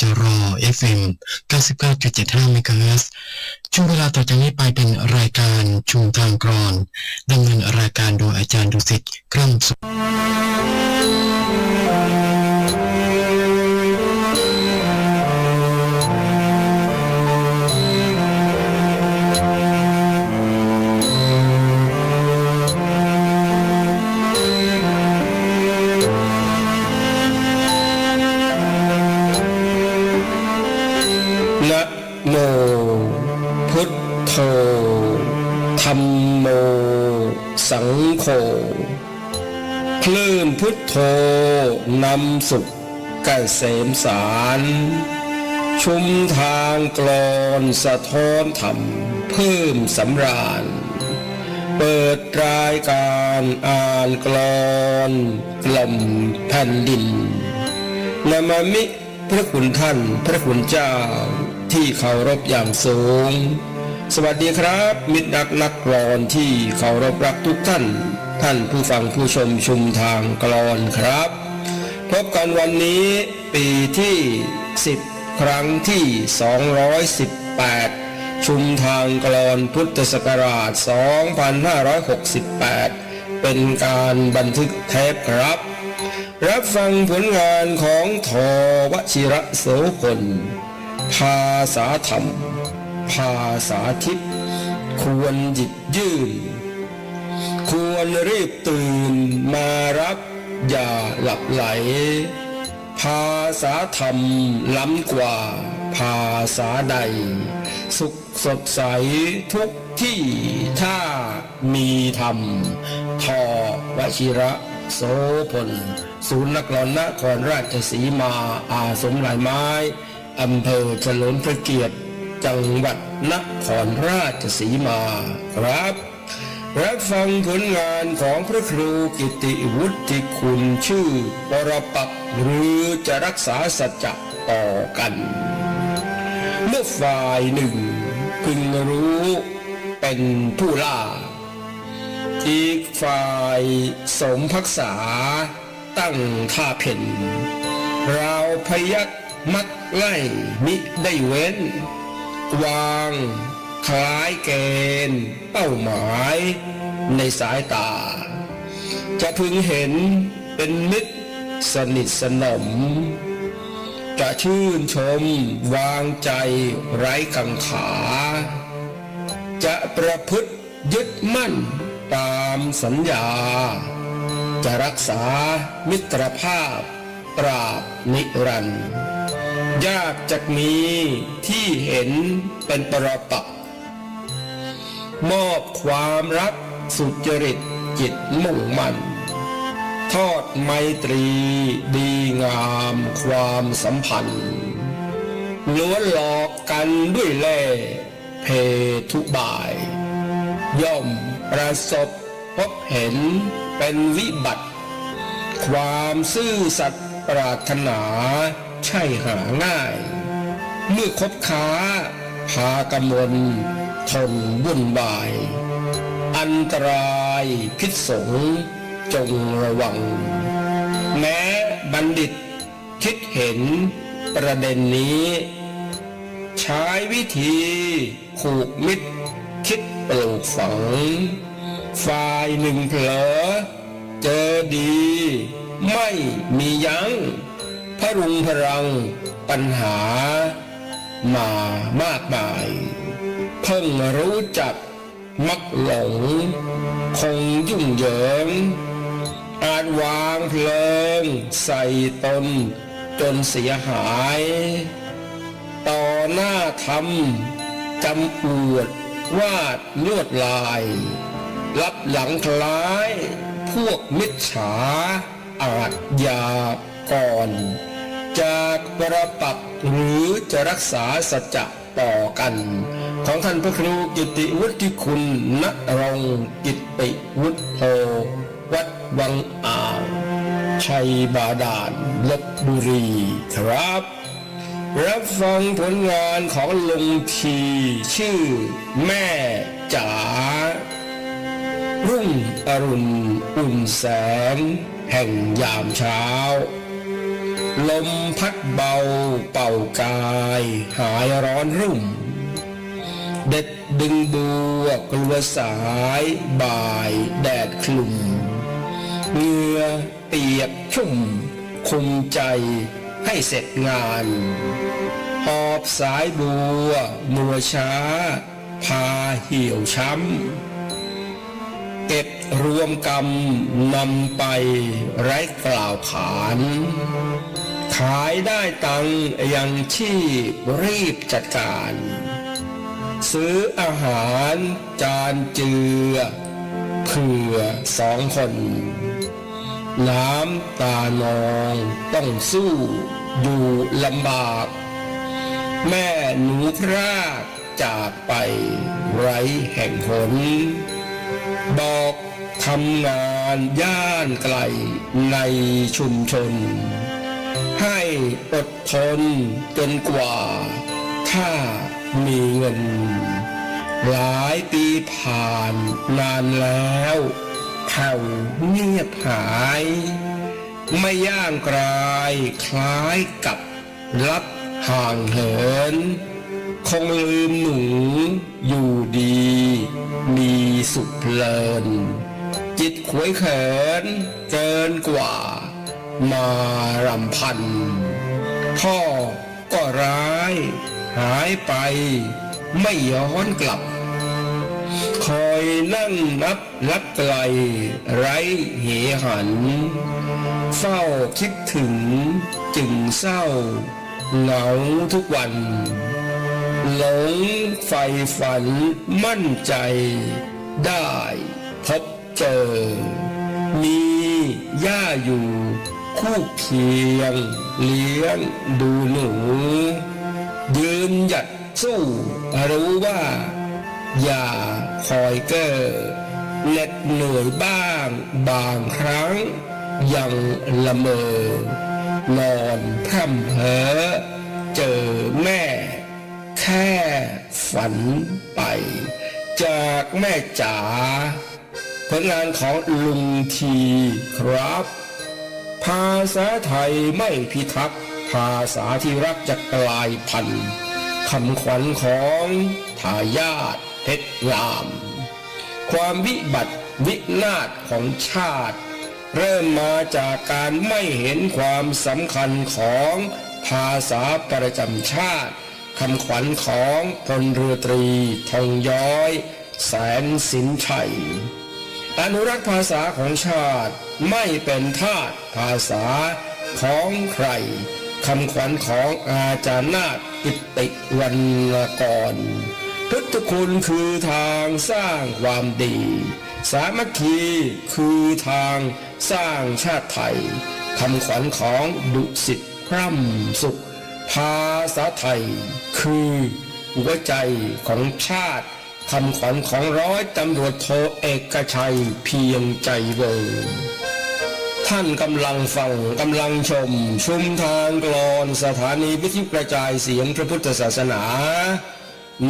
จร FM 99.75เมกะเฮิรตซ์ช่วงเวลาต่อจากนี้ไปเป็นรายการชุมทางกรอนดำเนินรายการโดยอาจารย์ดุสิตคร่งสุข เกษมสาร ชุมทางกลอนสะท้อนธรรมเพิ่มสำราญ เปิดรายการอ่านกลอนกล่อมแผ่นดินนามามิพระคุณท่านพระคุณเจ้าที่เคารพอย่างสูง สวัสดีครับ มิตรนักนักกลอนที่เคารพรักทุกท่าน ท่านผู้ฟังผู้ชมชุมทางกลอนครับ พบกันวันนี้ ปีที่ 10 ครั้งที่ 218 ชุมทางกลอนพุทธศักราช 2568 เป็นการบันทึกเทปครับ รับฟังผลงานของทอวชิระโสพล ภาษาธรรม ภาษาทิพย์ควรหยิบยื่น ควรรีบตื่นมารับอย่าหลับไหล ภาษาธรรมล้ำกว่า ภาษาใด สุขสดใสทุกที่ถ้ามีธรรม ทอวชิระโสพล ศูนย์นักกลอนนครราชสีมาอาสมหลายไม้ อำเภอเฉลิมพระเกียรติ จังหวัดนครราชสีมา ครับ รับฟังผลงานของพระครูกิติวุฒิคุณชื่อปรปักษ์หรือจะรักษาสัจจะต่อกัน เมื่อฝ่ายหนึ่งพึงรู้เป็นผู้ล่า อีกฝ่ายสมพักษาตั้งท่าเพ่นเราพยักมักไล่มิได้เว้น วาง คล้ายเกณฑ์เป้าหมายในสายตา จะพึงเห็นเป็นมิตรสนิทสนม จะชื่นชมวางใจไร้กังขา จะประพฤติยึดมั่นตามสัญญา จะรักษามิตรภาพตราบนิรันดร์ยากจะมีที่เห็นเป็นปรปักษ มอบความรักสุจริตจิตมุ่งมั่น ทอดไมตรีดีงามความสัมพันธ์ล้วนหลอกกันด้วยเล่เพทุบาย ย่อมประสบพบเห็นเป็นวิบัติ ความซื่อสัตย์ปรารถนาใช่หาง่าย เมื่อคบค้าพากำมล ทนวุ่นวาย อันตรายพิษสงจงระวัง แม้บัณฑิตคิดเห็นประเด็นนี้ ใช้วิธีผูกมิตรคิดปลูกฝัง ฝ่ายหนึ่งเผลอเจอดี ไม่มียัง้งพรุงพรังปัญหามามากมาย เพิ่งมารู้จักมักหลง คงยุ่งเหยิง อาจวางเพลิง ใส่ตนจนเสียหาย ต่อหน้าทำจำอวดวาดลวดลาย รับหลังคล้าย พวกมิจฉา อาจยาก่อน จากประปักหรือจะรักษาสัจจะต่อกัน ของท่านพระครูกิติวุฒิคุณณรงกิติวุฒโธวัดวังอ่าชัยบาดาลลบบุรีครับ รับฟังผลงานของลุงทีชื่อแม่จ๋ารุ่งอรุณอุ่นแสง แห่งยามเช้า ลมพัดเบาเป่ากาย หายร้อนรุ่ม เด็ดดึงบัวกลัวสาย บ่าย แดดคลุมเหงื่อเปียกชุ่ม คุมใจให้เสร็จงานหอบสายบัว มัวช้า พาเหี่ยวช้ำ เก็บรวมกรรมนำไปไร้กล่าวขาน ขายได้ตังค์ยังชีพรีบจัดการ ซื้ออาหารจานเจือเผื่อสองคน น้ำตานองต้องสู้อยู่ลำบาก แม่หนูพรากจากไปไร้แห่งหนบอกทำงานย่านไกลในชุมชน ให้อดทนจนกว่า ถ้า มีเงิน หลายปีผ่านนานแล้วแผ่วเงียบหาย ไม่ย่างกรายคล้ายกับรับห่างเหิน คงลืมหนูอยู่ดี มีสุขเพลิน จิตขวยเขินเกินกว่า มารำพัน พ่อก็ร้าย หายไปไม่ย้อนกลับ คอยนั่งนับรับไกลไร้เหหัน เฝ้าคิดถึงจึงเศร้า เหงาทุกวัน หลงใฝ่ฝันมั่นใจ ได้พบเจอ มีย่าอยู่คู่เคียงเลี้ยงดูหนู ยืนหยัดสู้รู้ว่า อย่าคอยเก้อเหน็ดเหนื่อยบ้าง บางครั้ง ยังละเมอนอนพร่ำเพ้อเจอแม่ แค่ฝันไป จากแม่จ๋าผลงานของลุงทีครับ ภาษาไทยไม่พิทักษ์ ภาษาที่รักจะกลายพันธุ์คำขวัญของทายาทเพชรงาม ความวิบัติวินาศของชาติ เริ่มมาจากการไม่เห็นความสำคัญของภาษาประจำชาติคำขวัญของพลเรือตรีทองย้อย แสนสินชัยอนุรักษ์ภาษาของชาติไม่เป็นทาสภาษาของใคร คำขวัญของอาจารย์นาฏกิตติวันกรพุทธคุณคือทางสร้างความดี สามัคคีคือทางสร้างชาติไทยคำขวัญของดุสิตพร่ำสุข ภาษาไทย คือหัวใจของชาติคำขวัญของร้อยตำรวจโทเอกชัยเพียงใจเวอร์ ท่านกำลังฟังกำลังชม ชุมทางกลอนสถานีวิทยุกระจายเสียงพระพุทธศาสนา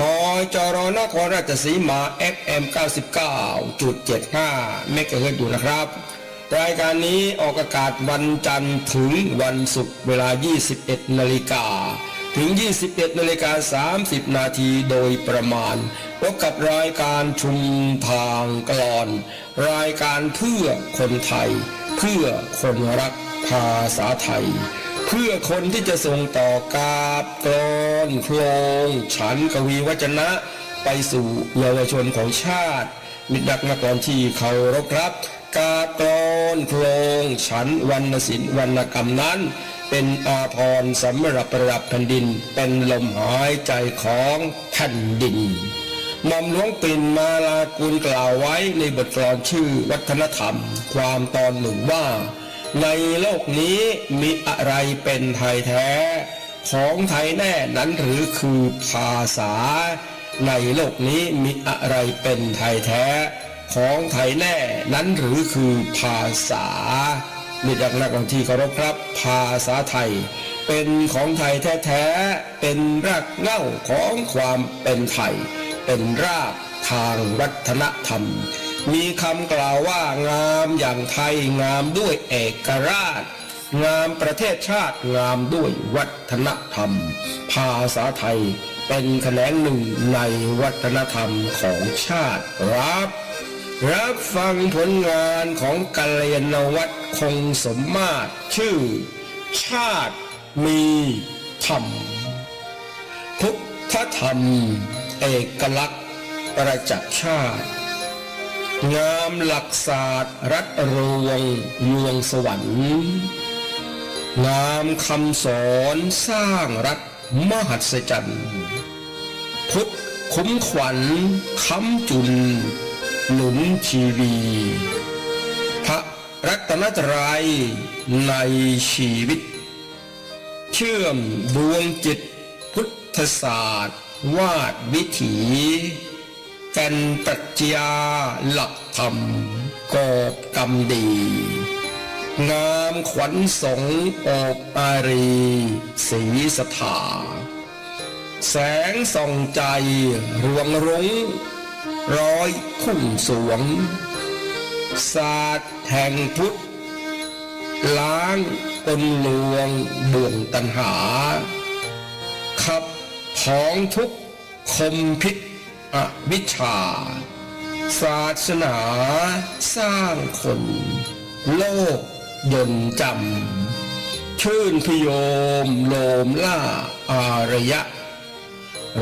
นอจรนครราชสีมา FM 99.75เมกะเฮิรตอยู่นะครับ รายการนี้ออกอากาศวันจันทร์ถึงวันศุกร์เวลา 21 นาฬิกา ถึง 21นาฬิกา30 นาทีโดยประมาณพบกับรายการชุมทางกลอน รายการเพื่อคนไทย เพื่อคนรักภาษาไทย เพื่อคนที่จะส่งต่อกาบกลอนโครงฉันกวีวจนะ ไปสู่เยาวชนของชาติ มิตรรักนักกลอนที่เคารพครับ กาบกลอนโครงฉันวรรณศิลป์วรรณกรรมนั้น เป็นอาภรณ์สำหรับประดับแผ่นดิน เป็นลมหายใจของแผ่นดินหม่อมหลวงปิ่นมาลากุลกล่าวไว้ในบทกลอนชื่อวัฒนธรรม ความตอนหนึ่งว่า ในโลกนี้มีอะไรเป็นไทยแท้ ของไทยแน่นั้นหรือคือภาษา ในโลกนี้มีอะไรเป็นไทยแท้ ของไทยแน่นั้นหรือคือภาษา มิตรรักนักท่องที่เคารพครับ ภาษาไทย เป็นของไทยแท้ๆ เป็นรากเหง้าของความเป็นไทย เป็นรากทางวัฒนธรรม มีคำกล่าวว่างามอย่างไทยงามด้วยเอกราช งามประเทศชาติงามด้วยวัฒนธรรม ภาษาไทยเป็นแขนงหนึ่งในวัฒนธรรมของชาติรับ รับฟังผลงานของกัลยาณวัตรคงสมมาตรชื่อ ชาติมีธรรม พุทธธรรม เอกลักษณ์ประจักษ์ชาติ งามหลักศาสตร์รัตรวงยวงสวรรค์งามคำสอนสร้างรัฐมหัศจรรย์ พุทธคุ้มขวัญคำจุน หนุนชีวี พระรัตนตรัยในชีวิต เชื่อมดวงจิตพุทธศาสตร์ วาดวิถีแก่นปรัชญาหลักธรรมกอบกรรมดี งามขวัญสงอบอารีสีสถา แสงส่องใจรวงรุ้ง ร้อยคุ้มสวง ศาสตร์แห่งพุทธ ล้างตนลวงบ่วงตันหา ขับพ้องทุกคมพิษอวิชชา ศาสนาสร้างคน โลกยนจำ ชื่นพโยมโลมล่าอารยะ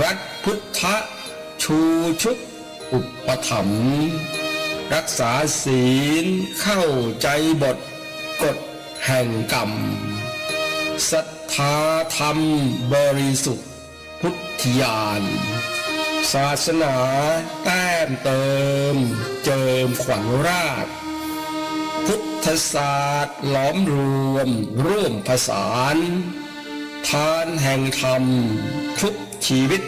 รัฐพุทธชูชุก อุปถัมภ์รักษาศีลเข้าใจบทกฎแห่งกรรมศรัทธาธรรมบริสุทธิ์พุทธญาณศาสนาแต้มเติม เจิมขวัญราชพุทธศาสตร์หลอมรวมร่วมผสานทานแห่งธรรม ทุกชีวิต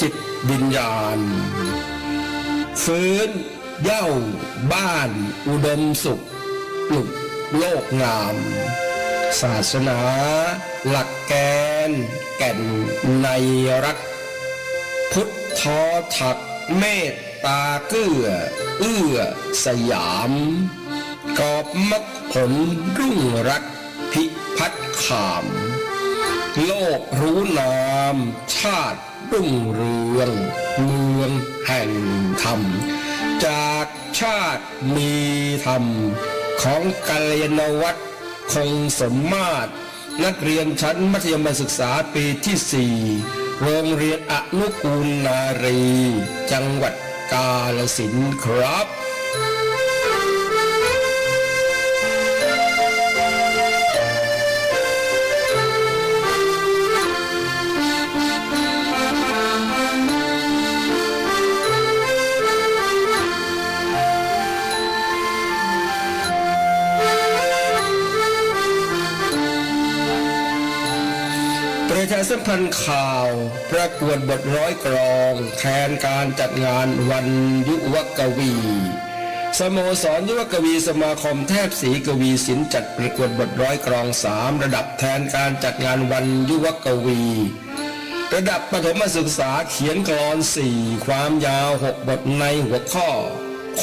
จิตวิญญาณ ฟื้น เย่าบ้าน อุดมสุขปลุกโลกงาม ศาสนา หลักแกน แก่นในรัก พุทธอถักเมตตาเกื้อ เอื้อสยาม กอบมักผลรุ่งรักพิพัฒขาม โลกรู้นาม ชาติ รุ่งเรืองเมืองแห่งธรรม จากชาติมีธรรม ของกัลยาณวัตรคงสมมาตร นักเรียนชั้นมัธยมศึกษาปีที่สี่โรงเรียนอนุกูลนารี จังหวัดกาลสินครับ ประชาสัมพันธ์ข่าว ประกวดบทร้อยกรองแทนการจัดงานวันยุวกวี สโมสรยุวกวีสมาคมแทบศรีกวีศิลป์จัดประกวดบทร้อยกรองสามระดับแทนการจัดงานวันยุวกวี ระดับประถมศึกษาเขียนกลอนสี่ความยาวหกบทในหัวข้อ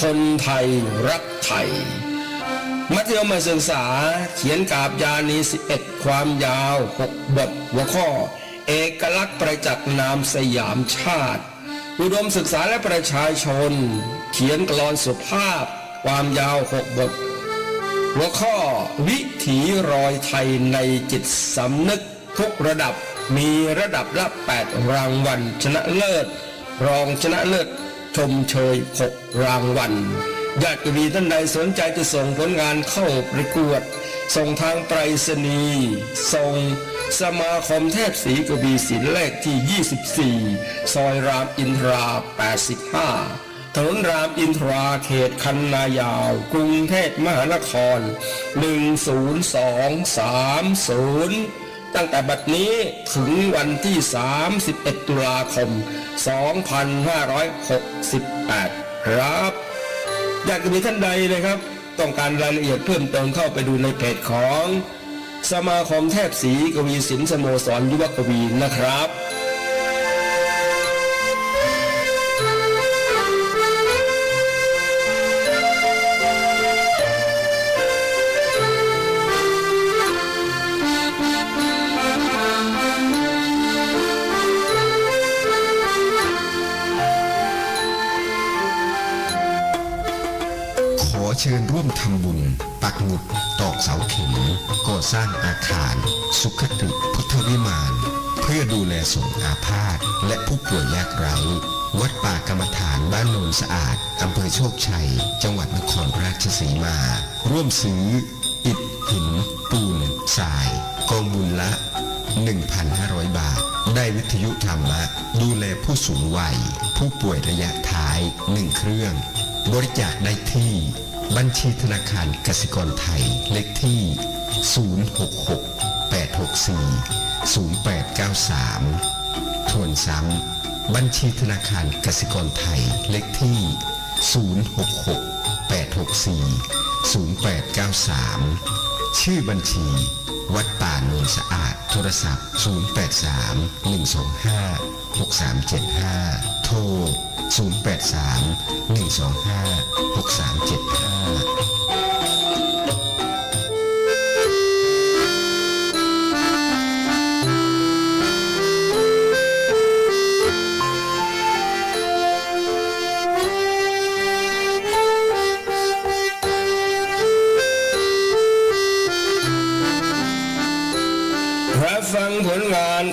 คนไทยรักไทย มัธยมศึกษาเขียนกาบยานี11 ความยาว 6 บทหัวข้อ เอกลักษณ์ประจักษ์นามสยามชาติ อุดมศึกษาและประชาชน เขียนกลอนสุภาพ ความยาว 6 บท หัวข้อ วิถีรอยไทยในจิตสำนึกทุกระดับมีระดับละ 8 รางวัลชนะเลิศ รองชนะเลิศชมเชย 6 รางวัล ญาติกวีท่านใดสนใจจะส่งผลงานเข้าประกวด ส่งทางไปรษณีย์ส่งสมาคมแทบสีกวีศิลเลขที่ 24 ซอยรามอินทรา 85 ถนนรามอินทราเขตคันนายาว กรุงเทพมหานคร 10230 ตั้งแต่บัดนี้ถึงวันที่ 31 ตุลาคม 2568 ครับ อยากจะมีท่านใดเลยครับ ต้องการรายละเอียดเพิ่มเติมเข้าไปดูในเพจของ สมาคมแทบสีกวีศิลป์สโมสรยุวกวีนะครับ ชิญร่วมทำบุญ ปักหมุดตอกเสาเข็มก่อสร้างอาคาร สุขติพุทธวิมานเพื่อดูแลสงอาพาธและผู้ป่วยยากไร้ วัดป่ากรรมฐานบ้านโนนสะอาดอำเภอโชคชัย จังหวัดนครราชสีมา ร่วมซื้อ อิฐหิน ปูนทรายกองบุญละ 1,500 บาท ได้วิทยุธรรมะ ดูแลผู้สูงวัย ผู้ป่วยระยะท้าย 1 เครื่อง บริจาคได้ที่ บัญชีธนาคารกสิกรไทยเลขที่ 066 864 0893 ทวนซ้ำบัญชีธนาคารกสิกรไทยเลขที่ 066 864 0893 ชื่อบัญชี วัดป่าโนนสะอาด โทรศัพท์ 083 125 6375 โทร 0831256375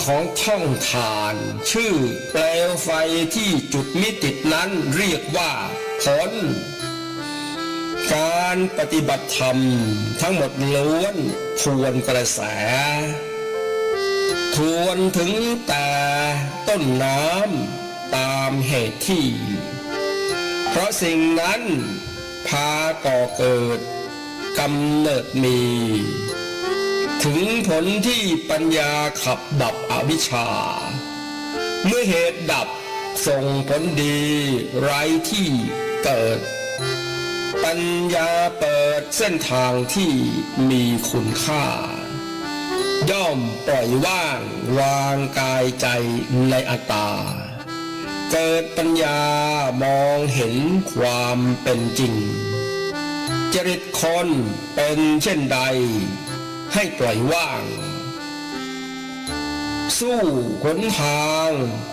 ของท่องทาน ชื่อเปลวไฟที่จุดมิติดนั้นเรียกว่าผลการปฏิบัติธรรมทั้งหมดล้วนทวนกระแส ทวนถึงแต่ต้นน้ำตามเหตุที่ เพราะสิ่งนั้นพาก่อเกิดกำเนิดมี ถึงผลที่ปัญญาขับดับอวิชชา เมื่อเหตุดับส่งผลดี ไร้ที่เกิด ปัญญาเปิดเส้นทางที่มีคุณค่า ย่อมปล่อยว่างวางกายใจในอัตตา เกิดปัญญามองเห็นความเป็นจริง จริตคนเป็นเช่นใด ให้ปล่อยว่าง สู้หนทาง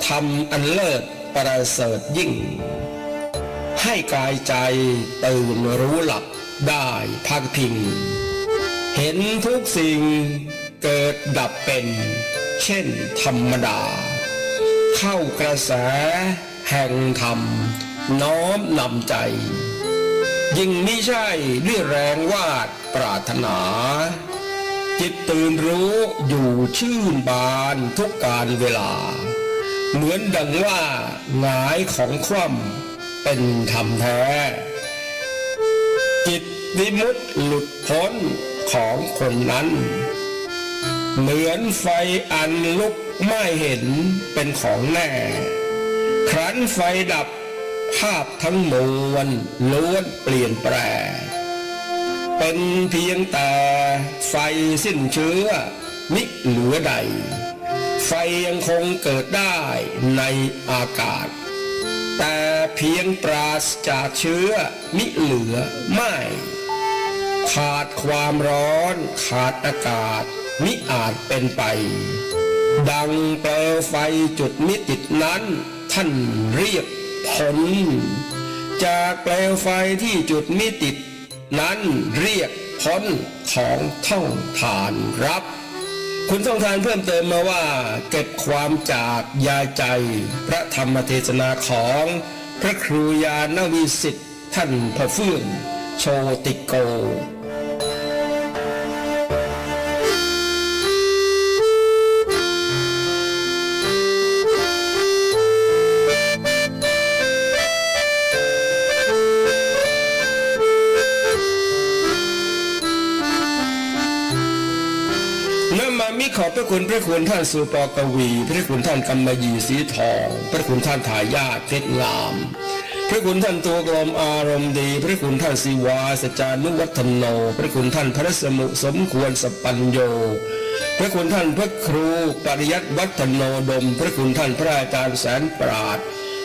ทำอันเลิศประเสริฐยิ่ง ให้กายใจตื่นรู้หลับได้พักพิง เห็นทุกสิ่งเกิดดับเป็น เช่นธรรมดา เข้ากระแสแห่งธรรม น้อมนำใจ ยิ่งไม่ใช่ด้วยแรงวาดปรารถนา จิตตื่นรู้อยู่ชื่นบานทุกการเวลา เหมือนดังว่าหงายของคว่ำเป็นธรรมแท้ จิตวิมุตติหลุดพ้นของคนนั้น เหมือนไฟอันลุกไม่เห็นเป็นของแน่ ครั้นไฟดับภาพทั้งมวลล้วนเปลี่ยนแปลง เป็นเพียงแต่ไฟสิ้นเชื้อมิเหลือใด ไฟยังคงเกิดได้ในอากาศ แต่เพียงปราศจากเชื้อมิเหลือไม่ ขาดความร้อนขาดอากาศมิอาจเป็นไป ดังเปลวไฟจุดมิติดนั้น ท่านเรียกผล จากเปลวไฟที่จุดมิติด นั้นเรียกพ้นของท่องทานรับ คุณท่องทานเพิ่มเติมมาว่า เก็บความจากยาใจ พระธรรมเทศนาของพระครูยานวิสิทธิ์ท่านพระเฟื่องโชติโก ขอบพระคุณพระคุณท่านสุปอกวี พระคุณท่านกำมะยีสีทอง พระคุณท่านทายาทเพชรงาม พระคุณท่านตัวกลมอารมณ์ดี พระคุณท่านศิวาสจานุวัฒโน พระคุณท่านพระสมุสมควรสปัญโย พระคุณท่านพระครูปริยัติวัฒโนดม พระคุณท่านพระอาจารย์แสนปราด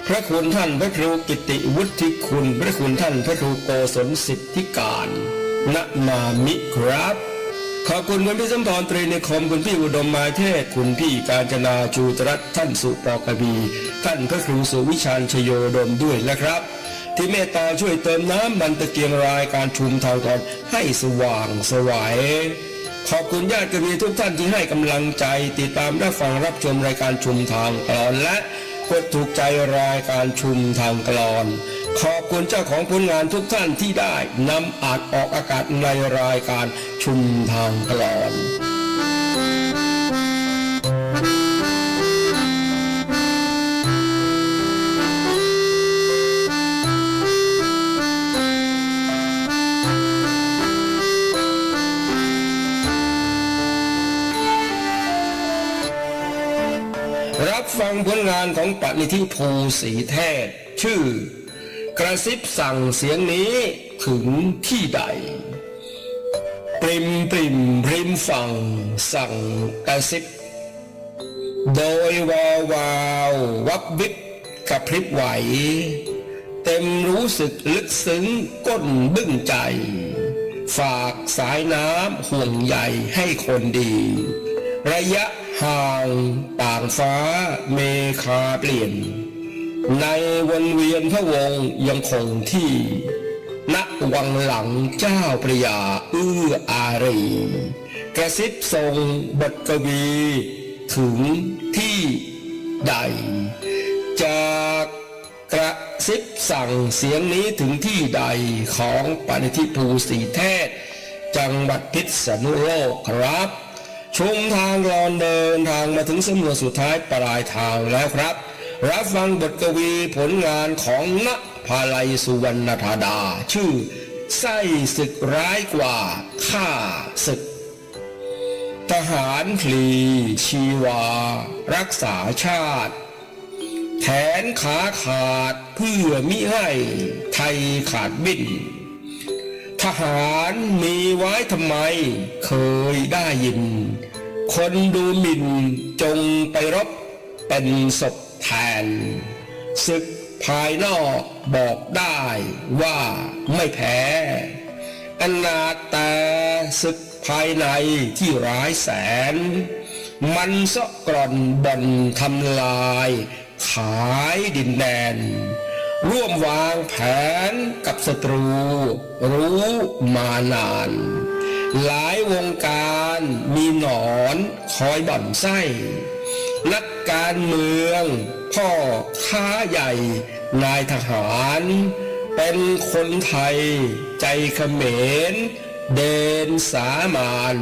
พระคุณท่านพระครูกิติวุฒิคุณ พระคุณท่านพระครูโกศลสิทธิการณมามิครับ ขอบคุณคุณพี่สมพรตรีในคมคุณพี่อุดมมาเทศ คุณพี่การจนาจูตรัตท่านสุปอกบีท่านพระครูสุวิชาญชโยดมด้วยนะครับ ที่เมตตาช่วยเติมน้ำมันตะเกียงรายการชุมทางตอนให้สว่างสวยัยขอบคุณญาติกวีทุกท่านที่ให้กำลังใจ ติดตามรับฟังรับชมรายการชุมทางกลอนและกดถูกใจรายการชุมทางกลอน ขอบคุณเจ้าของผลงานทุกท่านที่ได้นำอาจออกอากาศในรายการชุมทางกลอนรับฟังผลงานของปณิธิภูสีเทศ ชื่อ กระซิบสั่งเสียงนี้ถึงที่ใด ปริมปริมริมฝั่งสั่งกระซิบ โดยวาววาววับวิบกระพริบไหว เต็มรู้สึกลึกซึ้งก้นบึ้งใจ ฝากสายน้ำห่วงใยให้คนดี ระยะห่างต่างฟ้าเมคาเปลี่ยน ในวนเวียนพระวงศ์ยังคงที่ณวังหลังเจ้าปริยาเอื้ออารีกระซิบทรงบทกวี ถึงที่ใด จากกระซิบสั่งเสียงนี้ถึงที่ใดของปณิธิภูสีเทศจังหวัดพิษณุโลกครับชุมทางรอนเดินทางมาถึงสำนวนสุดท้ายปลายทางแล้วครับ รับฟังบทกวีผลงานของณภาลัยสุวรรณธาดา ชื่อ ไส้ศึกร้ายกว่าข้าศึก ทหารพลีชีวา รักษาชาติ แขนขาขาดเพื่อมิให้ไทยขาดบินทหารมีไว้ทำไม เคยได้ยิน คนดูหมิ่นจงไปรบเป็นศพ แทน ศึกภายนอกบอกได้ว่าไม่แพ้อนาแต่ศึกภายในที่ร้ายแสน มันซะกร่อนบ่อนทำลาย ขายดินแดน ร่วมวางแผนกับศัตรู รู้มานาน หลายวงการมีหนอนคอยบ่อนไส้ นักการเมือง พ่อค้าใหญ่ นายทหาร เป็นคนไทย ใจเขมร เดนสามาน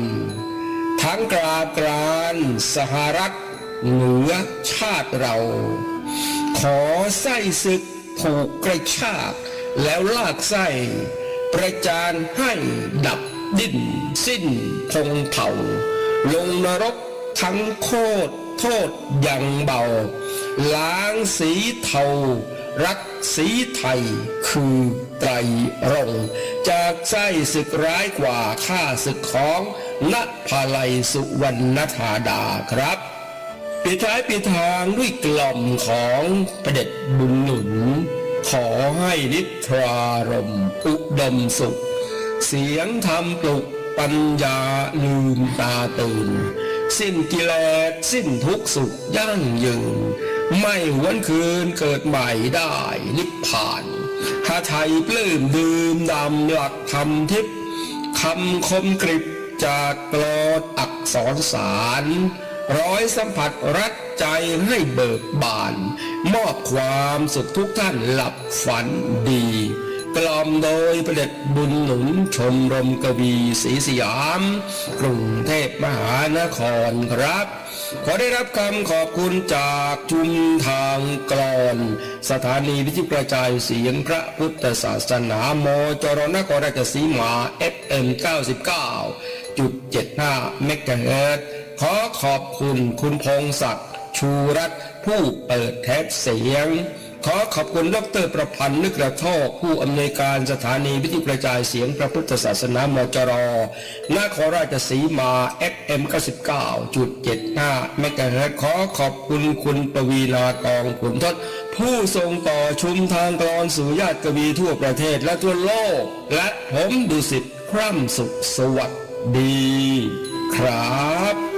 ทั้งกราบกรานสหรัฐเหนือชาติเรา ขอไส้ศึกผูกกระชากแล้วลากไส้ ประจานให้ดับดิ้นสิ้นพงเผ่าลงนรกทั้งโคตร โทษอย่างเบา ล้างสีเทา รักสีไทยคือไตรรงค์จากไส้ศึกร้ายกว่าข้าศึกของณภาลัยสุวรรณธาดาครับปิดท้ายปิดทางด้วยกล่อมของประเด็จบุญหนุน ขอให้นิทรารมอุดมสุข เสียงธรรมปลุกปัญญาลืมตาตื่น สิ้นกิเลสสิ้นทุกสุขยั่งยืน ไม่หวนคืนเกิดใหม่ได้นิพพานหาไทยปลื้มดื่มดำหลักธรรมทิพย์คำคมกริบจากกรอดอักษรสาร ร้อยสัมผัสรักใจให้เบิกบาน มอบความสุขทุกท่านหลับฝันดี กล่อมโดยประเด็จบุญหนุนชมรมกวีศรีสยาม กรุงเทพมหานครครับ ขอได้รับคำขอบคุณจากชุมทางกรอนสถานีวิทยุกระจายเสียงพระพุทธศาสนาโมจรนครราชสีมา FM 99.75เมกะเฮิรตขอขอบคุณคุณพงศักดิ์ชูรัตน์ผู้เปิดเทปเสียง ขอขอบคุณดรประพันธ์นึกกระโทกผู้อำนวยการสถานีวิทยุกระจายเสียงพระพุทธศาสนามจรนครราชสีมา FM 99.75เมกะเฮิรตขอขอบคุณคุณปวีณากองขุนทศผู้ส่งต่อชุมทางกรอนสู่ญาติกวีทั่วประเทศและทั่วโลก และผมดุสิตคร่ำสุขสวัสดี ครับ